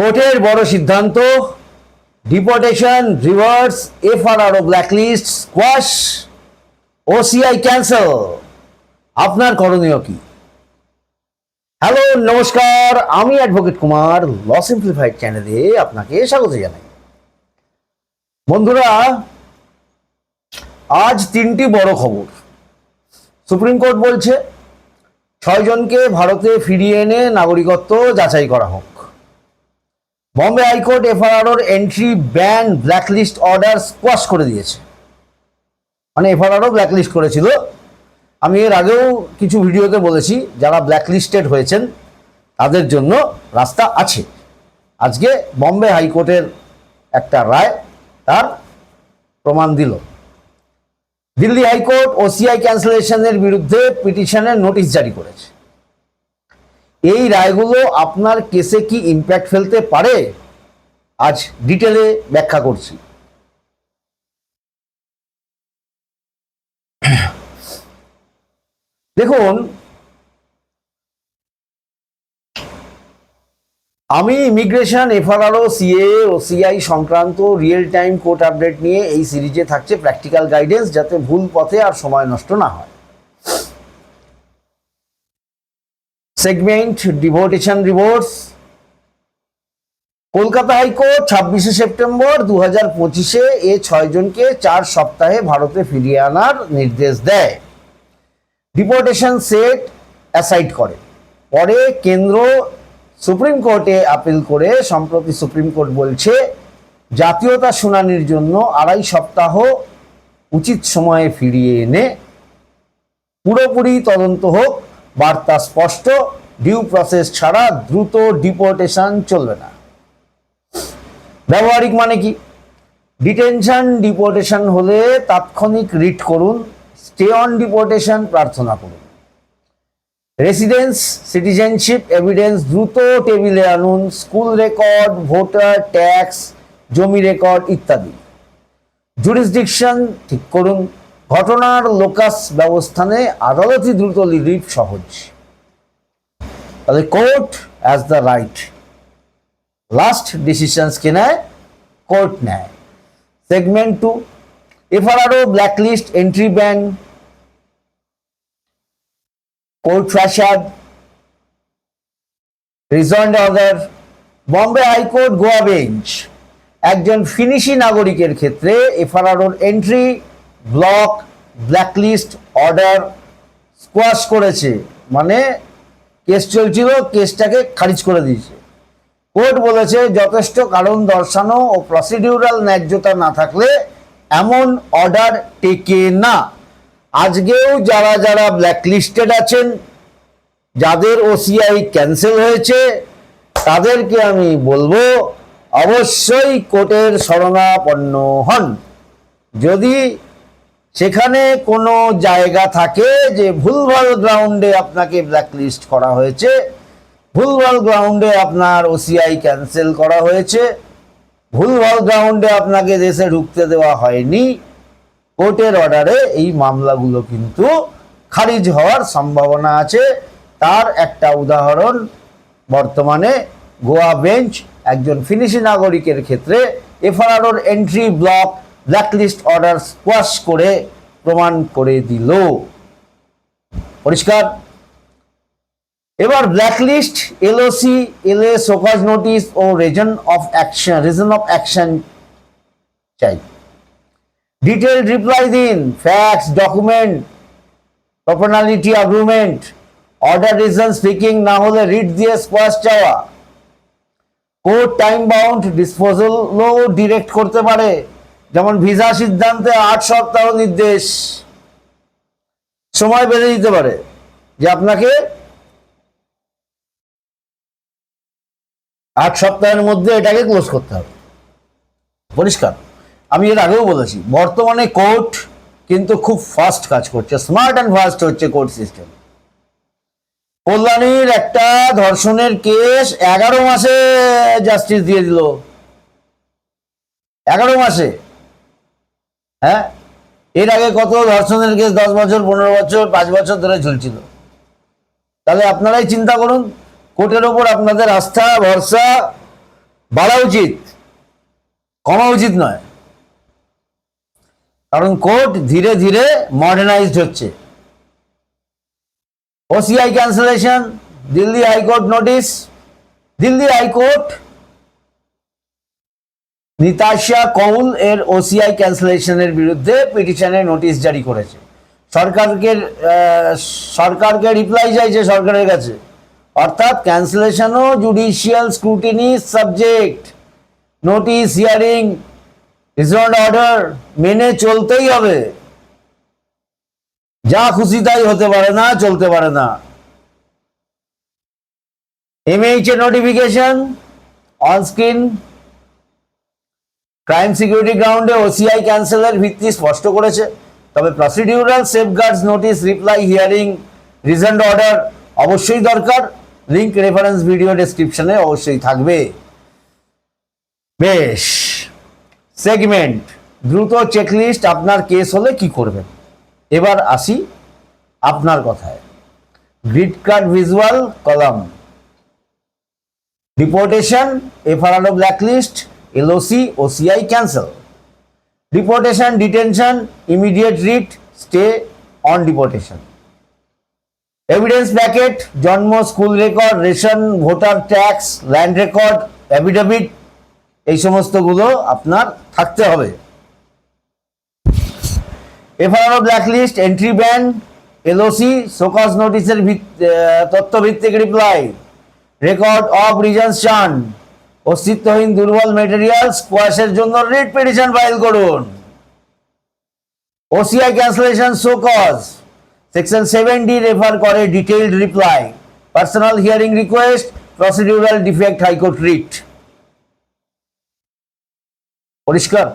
কোর্টের বড় সিদ্ধান্ত deportation reverse FRRO blacklist squash OCI cancel আপনার করণীয় কি? হ্যালো, নমস্কার, আমি অ্যাডভোকেট কুমার ল সিম্পলিফাইড চ্যানেলে আপনাকে স্বাগত জানাই। বন্ধুরা, আজ তিনটি বড় খবর। সুপ্রিম কোর্ট বলছে, ছয়জনকে ভারতে ফিরিয়ে এনে নাগরিকত্ব যাচাই করা হোক। Bombay high court FRR entry ban blacklist order squash করে দিয়েছে। মানে এফআরআরও ব্ল্যাকলিস্ট করেছিল। আমি এর আগেও কিছু ভিডিওতে বলেছি, যারা ব্ল্যাকলিস্টেড হয়েছেন, তাদের জন্য রাস্তা আছে। আজকে বম্বে হাইকোর্টের একটা রায় তার প্রমাণ দিল। দিল্লি হাইকোর্ট ওসিআই ক্যান্সেলেশনের বিরুদ্ধে পিটিশনের নোটিশ জারি করেছে। এই রায়গুলো আপনার কেসে কি ইম্প্যাক্ট ফেলতে পারে? আজ ডিটেলে ব্যাখ্যা করছি। দেখুন, আমি immigration FRRO CA O CI সংক্রান্ত রিয়েল টাইম কোর্ট আপডেট নিয়ে এই সিরিজে থাকছে প্র্যাকটিক্যাল গাইডেন্স যাতে ভুল পথে আর সময় নষ্ট না হয়। Segment deportation reverse Kolkata high court, ছাব্বিশে সেপ্টেম্বর দু হাজার পঁচিশে এ ছয়জনকে চার সপ্তাহে ভারতে ফিরিয়ে আনার নির্দেশ দেয়। ডিপোর্টেশন সেট অ্যাসাইড করে। পরে কেন্দ্র সুপ্রিম কোর্টে আপিল করে সম্প্রতি সুপ্রিম কোর্ট বলছে, জাতীয়তা শুনানির জন্য আড়াই সপ্তাহ উচিত সময়ে ফিরিয়ে এনে পুরোপুরি তদন্ত হোক। বার্তা স্পষ্ট ডিউ প্রসেস ছাড়া দ্রুত ডিপোর্টেশন চলবে না। ব্যবহারিক মানে কি? ডিটেনশন ডিপোর্টেশন হলে তাৎক্ষণিক রিট করুন স্টে অন ডিপোর্টেশন প্রার্থনা করুন। রেসিডেন্স সিটিজেনশিপ এভিডেন্স দ্রুত টেবিলে আনুন স্কুল রেকর্ড ভোটার ট্যাক্স জমি রেকর্ড ইত্যাদি। জুরিসডিকশন ঠিক করুন ঘটনার লোকাস ব্যবস্থানে আদালতি দ্রুত রিট সহজ। তাহলে court as the right last ডিসিশনসকে নেয়, কোর্ট নেয়। Segment two FRRO blacklist entry ban court ফ্যাসাদ reasoned order Bombay high court Goa bench একজন ফিনিশি নাগরিকের ক্ষেত্রে এফআরআরওর entry block blacklist order squash করেছে। মানে কেস চলছিল কেসটাকে খারিজ করে দিয়েছে। কোর্ট বলেছে, যথেষ্ট কারণ দর্শানো ও প্রসিডিউরাল ন্যায্যতা না থাকলে এমন অর্ডার টেকে না। আজকেও যারা যারা ব্ল্যাকলিস্টেড আছেন, যাদের ওসিআই ক্যান্সেল হয়েছে, তাদেরকে আমি বলব, অবশ্যই কোর্টের শরণাপন্ন হন। যদি সেখানে কোনো জায়গা থাকে যে ভুলভাল গ্রাউন্ডে আপনাকে ব্ল্যাকলিস্ট করা হয়েছে। ভুলভাল গ্রাউন্ডে আপনার ওসিআই ক্যান্সেল করা হয়েছে। ভুলভাল গ্রাউন্ডে আপনাকে দেশে ঢুকতে দেওয়া হয়নি। কোর্টের অর্ডারে এই মামলাগুলো কিন্তু খারিজ হওয়ার সম্ভাবনা আছে। তার একটা উদাহরণ, বর্তমানে গোয়া বেঞ্চ একজন ফিনিশি নাগরিকের ক্ষেত্রে FRR entry block blacklist order squash করে প্রমাণ করে দিল। পরিষ্কার? এবার blacklist LOC LA show cause notice O reason of action reason of action চাই। ডিটেলড রিপ্লাই দিন facts document proportionality agreement order reason speaking না হলে রিট দিয়ে স্কোয়াশ চাওয়া। কোর্ট টাইম বাউন্ড ডিসপোজালও ডিরেক্ট করতে পারে। যেমন ভিসা সিদ্ধান্তে আট সপ্তাহ নির্দেশ। সময় বেঁধে দিতে পারে যে আপনাকে আট সপ্তাহের মধ্যে এটাকে ক্লোজ করতে হবে। পরিষ্কার। আমি এর আগেও বলেছি, বর্তমানে কোর্ট কিন্তু খুব ফাস্ট কাজ করছে স্মার্ট অ্যান্ড ফাস্ট হচ্ছে কোর্ট সিস্টেম। কল্যাণীর একটা ধর্ষণের কেস এগারো মাসে জাস্টিস দিয়ে দিল। এগারো মাসে। হ্যাঁ? এর আগে কত ধর্ষণের কেস দশ বছর, পনেরো বছর, পাঁচ বছর ধরে ঝুলছিল তাহলে আপনারাই চিন্তা করুন, কোর্টের ওপর আপনাদের আস্থা, ভরসা বাড়া উচিত, কমা উচিত নয়। কারণ কোর্ট ধীরে ধীরে মডার্নাইজড হচ্ছে। OCI cancellation Delhi high court notice Delhi high court Nitasha Kaul এর ওসিআই ক্যান্সেলেশনের বিরুদ্ধে পিটিশনে নোটিশ জারি করেছে। সরকারকে সরকারকে রিপ্লাই চাইছে সরকারের কাছে। অর্থাৎ ক্যান্সেলেশনও judicial scrutiny subject notice hearing reasoned order মেনে চলতেই হবে। যা খুশি তাই হতে পারে না, চলতে পারে না। MH A notification on screen crime security গ্রাউন্ডে ওসিআই ক্যান্সেলের ভিত্তি স্পষ্ট করেছে। তবে procedural safeguards notice reply hearing reasoned order অবশ্যই দরকার। লিঙ্ক রেফারেন্স ভিডিও ডেসক্রিপশনে অবশ্যই থাকবে। বেশ। সেগমেন্ট দ্রুত চেকলিস্ট আপনার কেস হলে কি করবেন? এবার আসি আপনার কথায়। Grid card visual column. Deportation FRRO blacklist LOC OCI cancel deportation detention immediate writ stay on deportation evidence packet জন্ম school record ration voter tax land record affidavit এই সমস্তগুলো আপনার থাকতে হবে। FRO blacklist entry ban LOC show cause নোটিসের তথ্য ভিত্তিক reply record of reasons চান অস্তিত্বহীন দুর্বল মেটেরিয়াল স্কোয়াশের জন্য রিট পিটিশন ফাইল করুন। OCI cancellation show cause section seven D refer করে detailed reply personal hearing request procedural defect high court writ পরিষ্কার?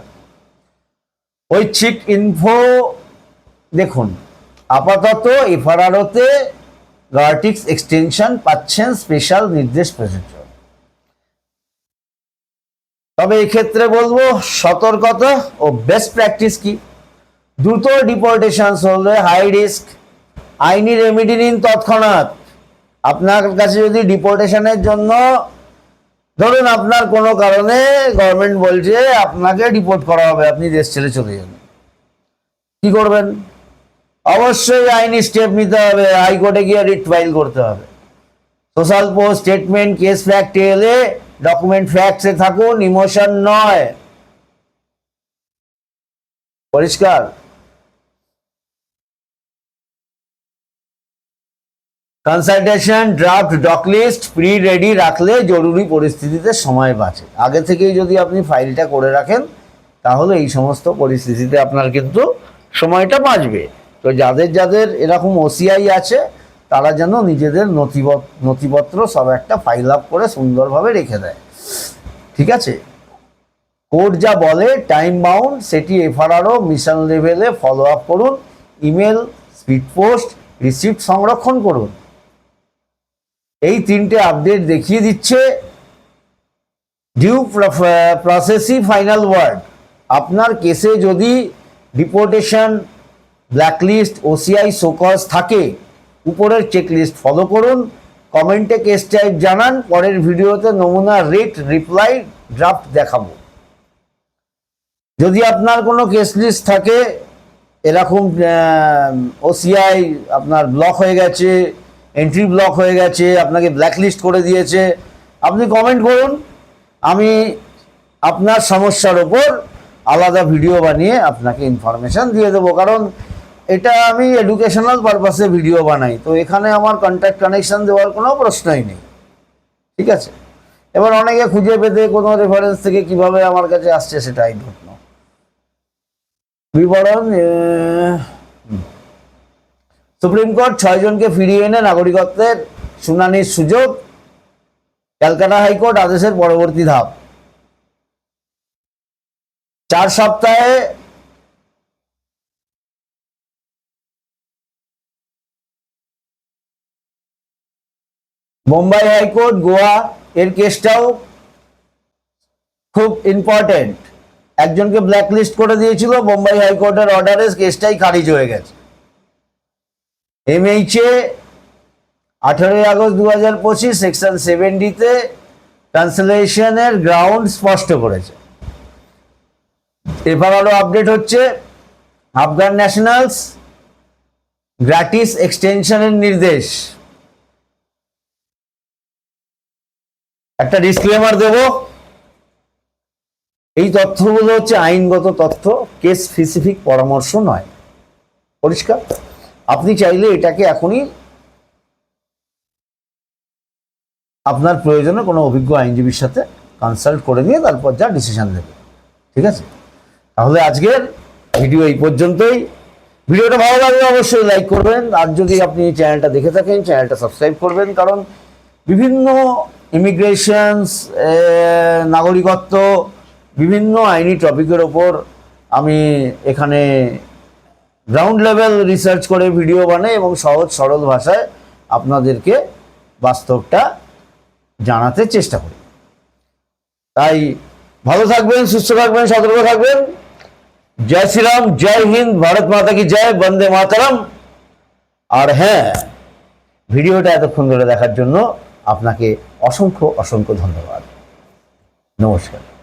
ঐচ্ছিক ইনফো দেখুন। আপাতত এফআরআরওতে গার্টিক্স এক্সটেনশন পাচ্ছেন স্পেশাল নির্দেশ প্রযোজ্য তবে এক্ষেত্রে বলব, সতর্কতা ও বেস্ট প্র্যাকটিস কি? দ্রুত ডিপোর্টেশন হলে হাই রিস্ক আইনি রেমিডি নিন তৎক্ষণাৎ। আপনার কাছে যদি ডিপোর্টেশনের জন্য, ধরুন আপনার কোনো কারণে গভর্নমেন্ট বলছে আপনাকে ডিপোর্ট করা হবে, আপনি দেশ ছেড়ে চলে যান। কি করবেন? অবশ্যই আইনি স্টেপ নিতে হবে হাইকোর্টে গিয়ে রিট ফাইল করতে হবে। Social post statement case fact এলে ডকুমেন্ট ফ্যাক্টসে থাকুন ইমোশন নয়। পরিষ্কার? Consultation draft doc list pre ready রাখলে জরুরি পরিস্থিতিতে সময় বাঁচে। আগে থেকেই যদি আপনি ফাইলটা করে রাখেন, তাহলে এই সমস্ত পরিস্থিতিতে আপনার কিন্তু সময়টা বাঁচবে। তো যাদের যাদের এরকম ওসিআই আছে তারা যেন নিজেদের নথিপত্র নথিপত্র সব একটা ফাইল আপ করে সুন্দরভাবে রেখে দেয়। ঠিক আছে? কোর্ট যা বলে টাইম বাউন্ড সেটি এফআরআরও মিশন লেভেলে ফলো আপ করুন। ইমেল স্পিড পোস্ট রিসিপ্ট সংরক্ষণ করুন। এই তিনটে আপডেট দেখিয়ে দিচ্ছে ডিউ প্রসেসই ফাইনাল ওয়ার্ড আপনার কেসে যদি ডিপোর্টেশন ব্ল্যাকলিস্ট ওসিআই সোকস থাকে উপরের চেকলিস্ট ফলো করুন কমেন্টে কেস টাইপ জানান, পরের ভিডিওতে নমুনা রেট রিপ্লাই ড্রাফট দেখাবো। যদি আপনার কোনো কেস লিস্ট থাকে, এরকম ওসিআই আপনার ব্লক হয়ে গেছে এন্ট্রি ব্লক হয়ে গেছে, আপনাকে ব্ল্যাকলিস্ট করে দিয়েছে, আপনি কমেন্ট করুন। আমি আপনার সমস্যার ওপর আলাদা ভিডিও বানিয়ে আপনাকে ইনফরমেশন দিয়ে দেবো। কারণ এটা আমি এডুকেশনাল পারপাসে ভিডিও বানাই। তো এখানে আমার কন্ট্যাক্ট কানেকশন দেওয়ার কোনো প্রশ্নই নেই। ঠিক আছে? এবার অনেকে খুঁজে পেতে কোনো রেফারেন্স থেকে কীভাবে আমার কাছে আসছে সেটা আই বিবরণ সুপ্রিম কোর্ট ছয়জনকে ফিরিয়ে এনে নাগরিকত্বের শুনানির সুযোগ, ক্যালকাটা হাইকোর্ট আদেশের পরবর্তী ধাপ। চার সপ্তাহে বোম্বাই হাইকোর্ট গোয়া এর কেসটাও খুব ইম্পর্টেন্ট একজনকে ব্ল্যাকলিস্ট করে দিয়েছিল বোম্বাই হাইকোর্টের অর্ডারে কেসটাই খারিজ হয়ে গেছে। এমএইচে আঠারোই আগস্ট দু হাজার পঁচিশ সেকশন সেভেন্টিতে ট্রান্সলেশনের গ্রাউন্ড স্পষ্ট করেছে। এবার আরও আপডেট হচ্ছে আফগান ন্যাশনালস গ্র্যাটিস এক্সটেনশনের নির্দেশ। একটা ডিসক্লেমার দেব। এই তথ্যগুলো হচ্ছে আইনগত তথ্য কেস স্পেসিফিক পরামর্শ নয়। পরিষ্কার? আপনি চাইলে এটাকে এখনই আপনার প্রয়োজনে কোনো অভিজ্ঞ আইনজীবীর সাথে কনসাল্ট করে নিয়ে তারপর যা ডিসিশন নেবে। ঠিক আছে? তাহলে আজকের ভিডিও এই পর্যন্তই। ভিডিওটা ভালো লাগলে অবশ্যই লাইক করবেন। আর যদি আপনি চ্যানেলটা দেখে থাকেন চ্যানেলটা সাবস্ক্রাইব করবেন। কারণ বিভিন্ন ইমিগ্রেশনস নাগরিকত্ব, বিভিন্ন আইনি টপিকের ওপর আমি এখানে গ্রাউন্ড লেভেল রিসার্চ করে ভিডিও বানাই এবং সহজ সরল ভাষায় আপনাদেরকে বাস্তবটা জানাতে চেষ্টা করি। তাই ভালো থাকবেন, সুস্থ থাকবেন, সতর্ক থাকবেন। জয় শ্রীরাম, জয় হিন্দ, ভারত মাতা কি জয়, বন্দে মাতারাম। আর হ্যাঁ ভিডিওটা এতক্ষণ ধরে দেখার জন্য আপনাকে অসংখ্য অসংখ্য ধন্যবাদ নমস্কার